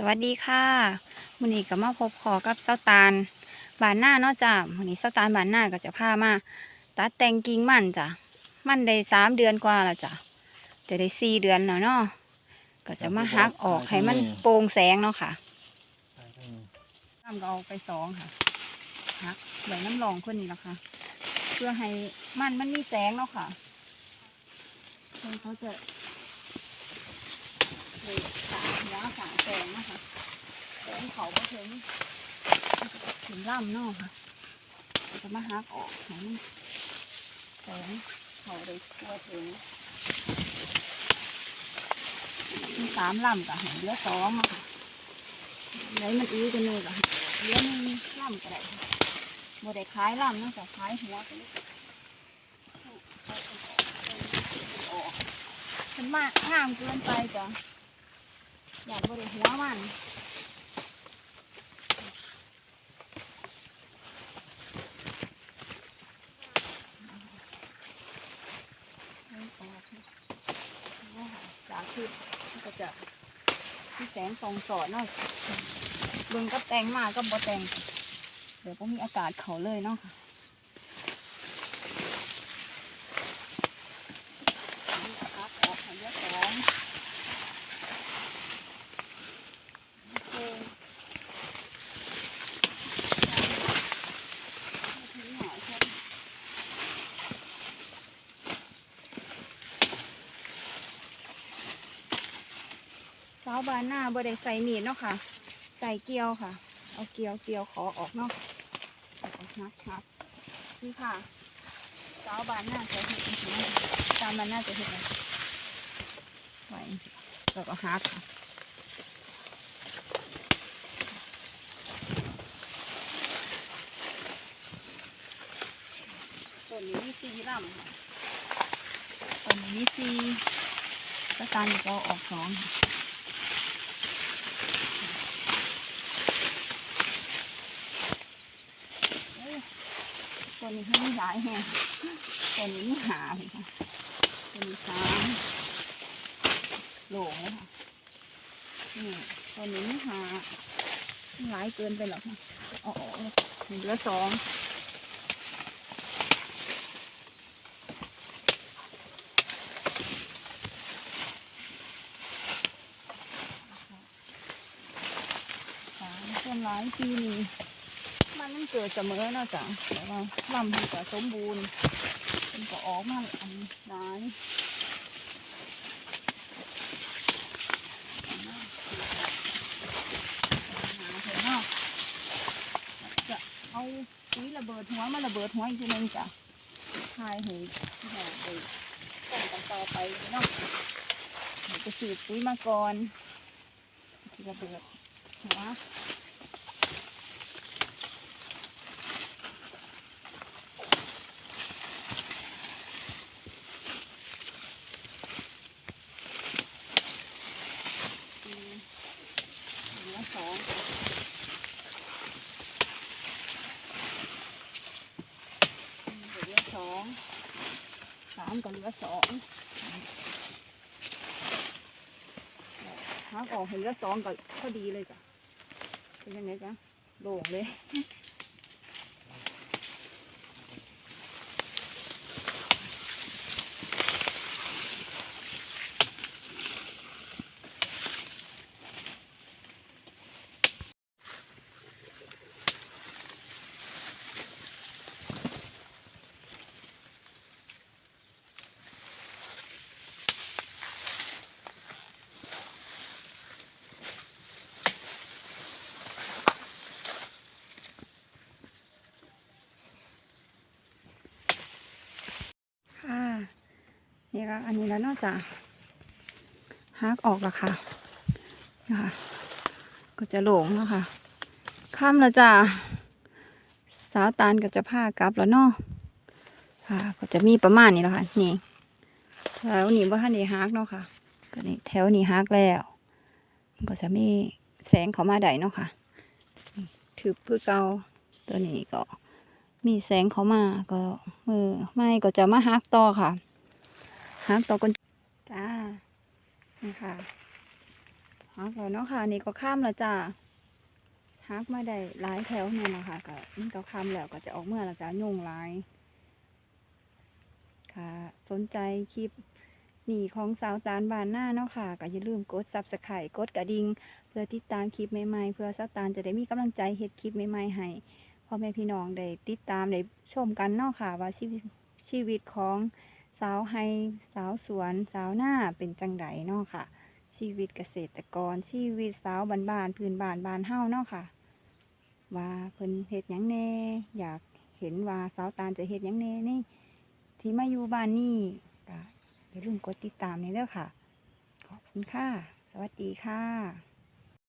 สวัสดีค่ะวันนี้ก็มาพบขอกับเซาตาลบานหน้าเนาะจ้ะวันนี้เซาตาลบานหน้าก็จะพามาตัดแต่งกิ่งมันจ้ะมันได้สามเดือนกว่าแล้วจ้ะจะได้สี่เดือนแล้วเนาะก็จะมาหักออกให้มันโปร่งแสงเนาะค่ะทำก็เอาไปสองค่ะหักใบน้ำรองคนนี้ละค่ะ เพื่อให้มันมันมีแสงเนาะค่ะคนเขาจะ สามหัวสามแสงนะคะแสงเขาก็ถึงถึงล่ำนอกค่ะเราจะมาหักออกหันแสงเขาเลยทั่วถึงมีสามล่ำกับเหลือสองอะค่ะไหนมันอื้อกันเลยกับเลือหนึ่งล่ำก็ได้ค่ะโมได้คล้ายล่ำนอกจากคล้ายหัวกันเลยออกมันมากงามเกินไปจ้ะ อยากบริหัวมันจากคือก็จะที่แสงส่องสอดเนาะเบิ่งก็แต่งมาก็บ่แต่งเดี๋ยวก็มีอากาศเขาเลยเนาะค่ะนี่พักออกให้เยอะสองโอเคถึงหน่อยแค่นี้ สาวบานหน้าบ่ได้ใส่มีดเนาะค่ะ ใส่เกลียวค่ะ เอาเกลียวเกลียวขอออกเนาะเอาออกนับนับนี่ค่ะสาวบานหน้าจะเห็ดอีกทีนะคะสาวบานหน้าจะเห็ดอะไรไว้แล้วก็หักค่ะต้นนี้มีสี่ลำค่ะต้นนี้มีสี่ก็ตานก็ออกสองค่ะ ตัวนี้ให้ย้ายแห้งตัวนี้นี่หาเลยค่ะตัวนี้สามโหลงเลยค่ะนี่ตัวนี้นี่หาหลายเกินไปหรอกค่ะอาออกเหลือสองสามต้นหลายปีนี้ มันเกิดเสมอเนาะจ้ะแต่ว่าลำมันก็สมบูรณ์มันก็ออกมาอันร้ายจะเอาปุ๋ยระเบิดหัวมาระเบิดหัวอีกทีนึงจ้ะทายหูที่เราไปต้นกันต่อไปเนาะจะสืบปุ๋ยมาก่อนระเบิดหัว อืมเหลือสองอืมเหลือ สองสามก็เหลือสองหากออกเหลือสองก็พอดีเลยจ้ะเป็นยังไงจ๊ะโล่งเลย นี่ก็อันนี้แล้วนอกจากฮักออกแล้วค่ะนะคะก็จะหลงแล้วค่ะค่ำแล้วจ้ะสาวตาลก็จะพากลับแล้วเนาะค่ะ ก็จะมีประมาณนี้แล้วค่ะนี่แถวนี้ว่าท่านนี้ฮักเนาะค่ะก็นี่แถวนี้ฮักแล้วมันก็จะมีแสงเข้ามาได้เนาะค่ะถือเพื่อเกาตัวนี้ก็มีแสงเข้ามาก็มือไม่ก็จะมาฮักต่อค่ะ ฮักต่อกันจ้านี่ค่ะอฮักแล้วเนาะค่ะ นี่ก็ข้ามแล้วจ้าฮักมาได้หลายแถวเนี่ยนะคะก็มันก็ข้ามแล้วก็จะออกเมื่อแล้วจ้าโยงหลาย ค่ะ สนใจคลิปหนีของสาวตาลบานหน้าเนาะค่ะ ก็อย่าลืมกดซับสไครต์กดกระดิ่งเพื่อติดตามคลิปใหม่ๆ เพื่อสาวตาลจะได้มีกำลังใจเฮ็ดคลิปใหม่ๆให้พ่อแม่พี่น้องได้ติดตามได้ชมกันเนาะค่ะ ว่าชีวิตชีวิตของ สาวไฮสาวสวน สาวหน้าเป็นจังไดเนาะค่ะ ชีวิตเกษตรกร ชีวิตสาวบ้านๆพื้นบ้านบ้านเฮ้าเนาะค่ะ ว่าเพิ่นเฮ็ดหยังแน่ อยากเห็นว่าสาวตาลจะเฮ็ดหยังแน่นี่ ที่มาอยู่บ้านนี่ก็อย่าลืมกดติดตามนี่เด้อค่ะ ขอบคุณค่ะ สวัสดีค่ะ